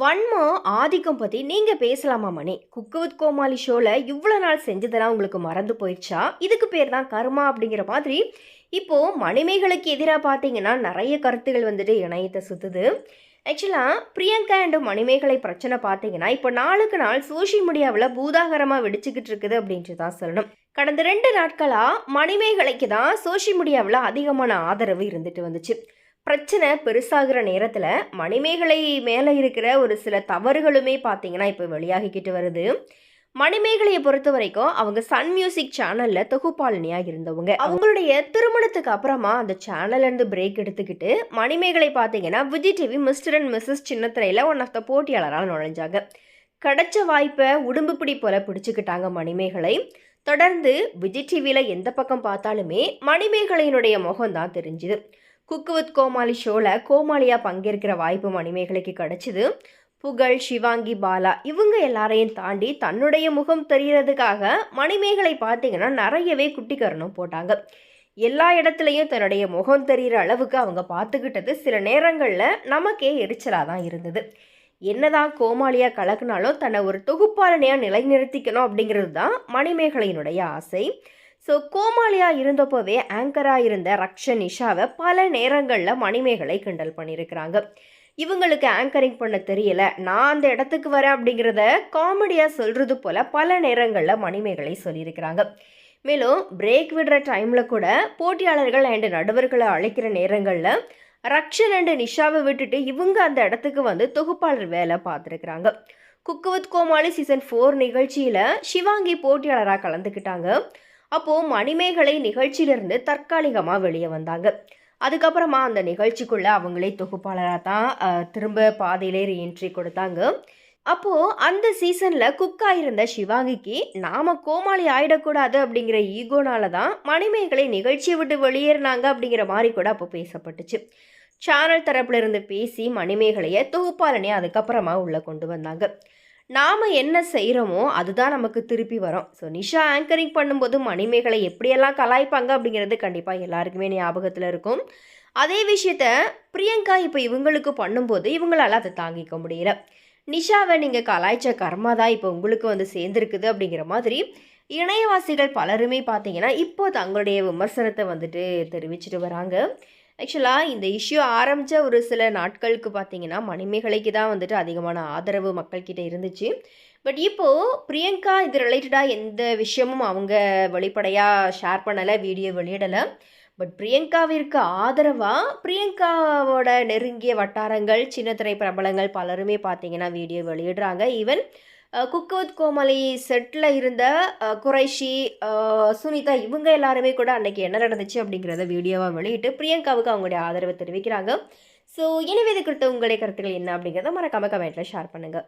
வன்மா ஆதிக்கம் பற்றி நீங்கள் பேசலாமா மணி? குக்கு வித் கோமாளி ஷோவில் இவ்வளோ நாள் செஞ்சதெல்லாம் உங்களுக்கு மறந்து போயிடுச்சா? இதுக்கு பேர் தான் கர்மா அப்படிங்கிற மாதிரி இப்போது மணிமைகளுக்கு எதிராக பார்த்தீங்கன்னா நிறைய கருத்துகள் வந்துட்டு இணையத்தை சுற்றுது ஆக்சுவலாக பிரியங்கா அண்ட் மணிமேகலை பிரச்சனை பார்த்தீங்கன்னா இப்போ நாளுக்கு நாள் சோஷியல் மீடியாவில் பூதாகரமாக வெடிச்சுக்கிட்டு இருக்குது அப்படின்ட்டு தான் சொல்லணும். கடந்த ரெண்டு நாட்களாக மணிமேகலைக்கு தான் சோஷியல் மீடியாவில் அதிகமான ஆதரவு இருந்துட்டு வந்துச்சு. பிரச்சனை பெருசாகிற நேரத்தில் மணிமேகலை மேலே இருக்கிற ஒரு சில தவறுகளுமே பார்த்தீங்கன்னா இப்போ வெளியாகிக்கிட்டு வருது. மணிமேகலையை பொறுத்த வரைக்கும் அவங்க சன் மியூசிக் சேனலில் தொகுப்பாளினியாக இருந்தவங்க. அவங்களுடைய திருமணத்துக்கு அப்புறமா அந்த சேனல்ல இருந்து பிரேக் எடுத்துக்கிட்டு மணிமேகலை பார்த்தீங்கன்னா Vijay TV mister and missus சின்னத்திரையில் one of the போட்டியாளராக நுழைஞ்சாங்க. கிடைச்ச வாய்ப்பை உடும்பு பிடி போல பிடிச்சுக்கிட்டாங்க மணிமேகலை. தொடர்ந்து விஜய் டிவியில் எந்த பக்கம் பார்த்தாலுமே மணிமேகலையினுடைய முகம் தான் தெரிஞ்சுது. குக்கு வித் கோமாளி ஷோவில் கோமாளியாக பங்கேற்கிற வாய்ப்பு மணிமேகலைக்கு கிடச்சிது. புகழ் சிவாங்கி பாலா இவங்க எல்லாரையும் தாண்டி தன்னுடைய முகம் தெரிகிறதுக்காக மணிமேகலை பார்த்தீங்கன்னா நிறையவே குட்டிக்கரணம் போட்டாங்க. எல்லா இடத்துலையும் தன்னுடைய முகம் தெரிகிற அளவுக்கு அவங்க பார்த்துக்கிட்டது. சில நேரங்களில் நமக்கே எரிச்சலாக தான் இருந்தது. என்னதான் கோமாளியாக கலக்குனாலும் தன்னை ஒரு தொகுப்பாளனையாக நிலைநிறுத்திக்கணும் அப்படிங்கிறது தான் மணிமேகலையினுடைய ஆசை. ஸோ கோமாளியாக இருந்தப்போவே ஆங்கராக இருந்த ரக்ஷன் நிஷாவை பல நேரங்களில் மணிமேகலை கிண்டல் பண்ணியிருக்கிறாங்க இவங்களுக்கு ஆங்கரிங் பண்ண தெரியல. நான் அந்த இடத்துக்கு வரேன் அப்படிங்கிறத காமெடியாக சொல்கிறது போல் பல நேரங்களில் மணிமேகலை சொல்லியிருக்கிறாங்க. மேலும் பிரேக் விடுற டைமில் கூட போட்டியாளர்கள் அண்டு நடுவர்களை அழைக்கிற நேரங்களில் ரக்ஷன் அண்டு நிஷாவை விட்டுட்டு இவங்க அந்த இடத்துக்கு வந்து தொகுப்பாளர் வேலை பார்த்துருக்குறாங்க. Cook with Comali season four நிகழ்ச்சியில் சிவாங்கி போட்டியாளராக கலந்துக்கிட்டாங்க. அப்போது மணிமேகலை நிகழ்ச்சியிலிருந்து தற்காலிகமாக வெளியே வந்தாங்க. அதுக்கப்புறமா அந்த நிகழ்ச்சிக்குள்ளே அவங்களே தொகுப்பாளராக தான் திரும்ப பாதையிலே ரீஎன்ட்ரி கொடுத்தாங்க. அப்போது அந்த சீசனில் குக்காக இருந்த சிவாங்கிக்கு நாம் கோமாளி ஆயிடக்கூடாது அப்படிங்கிற ஈகோனால தான் மணிமேகலை நிகழ்ச்சியை விட்டு வெளியேறினாங்க அப்படிங்கிற மாதிரி கூட அப்போ பேசப்பட்டுச்சு. சேனல் தரப்புல இருந்து பேசி மணிமேகலையை தொகுப்பாளனே அதுக்கப்புறமா உள்ளே கொண்டு வந்தாங்க. நாம் என்ன செய்கிறோமோ அதுதான் நமக்கு திருப்பி வரும். ஸோ நிஷா ஆங்கரிங் பண்ணும்போது மணிமேகலை எப்படியெல்லாம் கலாய்ப்பாங்க அப்படிங்கிறது கண்டிப்பாக எல்லாருக்குமே ஞாபகத்தில் இருக்கும். அதே விஷயத்த பிரியங்கா இப்போ இவங்களுக்கு பண்ணும்போது இவங்களால அதை தாங்கிக்க முடியல. நிஷாவை நீங்கள் கலாய்ச்ச கர்மா தான் இப்போ உங்களுக்கு வந்து சேர்ந்துருக்குது அப்படிங்கிற மாதிரி இணையவாசிகள் பலருமே பார்த்தீங்கன்னா இப்போ தங்களுடைய விமர்சனத்தை வந்துட்டு தெரிவிச்சிட்டு வராங்க. ஆக்சுவலாக இந்த இஷ்யூ ஆரம்பித்த ஒரு சில நாட்களுக்கு பார்த்தீங்கன்னா மணிமேகலைக்கு தான் வந்துட்டு அதிகமான ஆதரவு மக்கள்கிட்ட இருந்துச்சு. பட் இப்போது பிரியங்கா இது ரிலேட்டடாக எந்த விஷயமும் அவங்க வெளிப்படையாக ஷேர் பண்ணலை வீடியோ வெளியிடலை. பட் பிரியங்காவிற்கு ஆதரவாக பிரியங்காவோட நெருங்கிய வட்டாரங்கள் சின்னத்திரை பிரபலங்கள் பலருமே பார்த்தீங்கன்னா வீடியோ வெளியிடுறாங்க. ஈவன் குக்கு கோமலை செட்டில் இருந்த குறைஷி சுனிதா இவங்க எல்லாருமே கூட அன்னைக்கு என்ன நடந்துச்சு அப்படிங்கிறத வீடியோவாக வெளியிட்டு பிரியங்காவுக்கு அவங்களுடைய ஆதரவை தெரிவிக்கிறாங்க. ஸோ எனவே இது குறித்த உங்களுடைய கருத்துக்கள் என்ன அப்படிங்கிறத மறக்காம கமெண்ட்டில் ஷேர் பண்ணுங்கள்